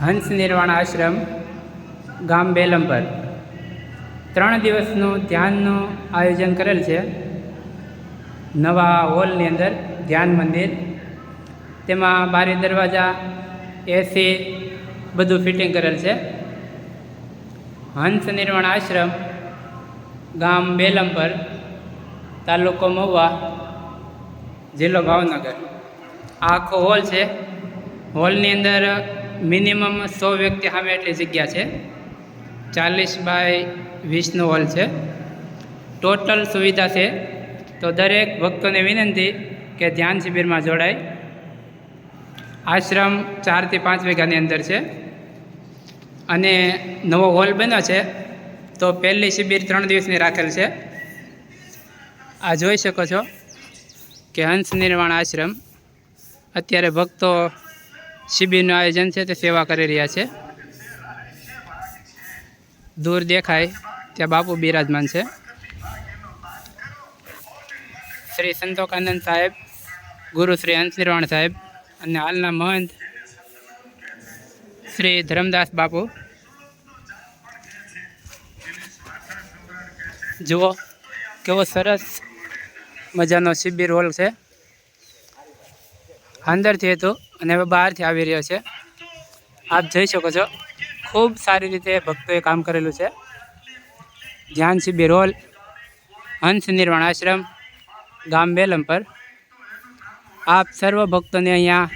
હંસ નિર્વાણ આશ્રમ, ગામ બેલમ પર. ત્રણ દિવસનું ધ્યાનનું આયોજન કરેલ છે. નવા હોલની અંદર ધ્યાન મંદિર, તેમાં બારી દરવાજા એસી બધું ફિટિંગ કરેલ છે. હંસ નિર્વાણ આશ્રમ, ગામ બેલમ પર, તાલુકો મહુવા, જિલ્લો ભાવનગર. આખો હોલ છે. હોલની અંદર મિનિમમ સો વ્યક્તિ સામે એટલી જગ્યા છે. ચાલીસ બાય વીસનો હોલ છે. ટોટલ સુવિધા છે. તો દરેક ભક્તોને વિનંતી કે ધ્યાન શિબિરમાં જોડાય. આશ્રમ ચારથી પાંચ વીઘાની અંદર છે. અને નવો હોલ બન્યો છે, તો પહેલી શિબિર ત્રણ દિવસની રાખેલ છે. આ જોઈ શકો છો કે હંસ નિર્વાણ આશ્રમ. અત્યારે ભક્તો શિબિરનું આયોજન છે, તે સેવા કરી રહ્યા છે. દૂર દેખાય ત્યાં બાપુ બિરાજમાન છે. શ્રી સંતોકાનંદ સાહેબ, ગુરુ શ્રી હંસ સાહેબ અને હાલના મહંત શ્રી ધરમદાસ બાપુ. જુઓ, કેવો સરસ મજાનો શિબિર હોલ છે. અંદરથી હતું અને હવે બહારથી આવી રહ્યો છે. આપ જોઈ શકો છો, ખૂબ સારી રીતે ભક્તોએ કામ કરેલું છે. ધ્યાન શિબિર હોલ હંસ નિર્વાણ આશ્રમ, ગામ બેલમ પર. આપ સર્વ ભક્તોને અહીંયા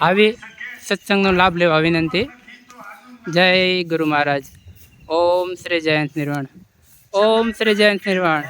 આવી સત્સંગનો લાભ લેવા વિનંતી. જય ગુરુ મહારાજ. ઓમ શ્રી જયંત નિર્વાણ. ઓમ શ્રી જયંત નિર્વાણ.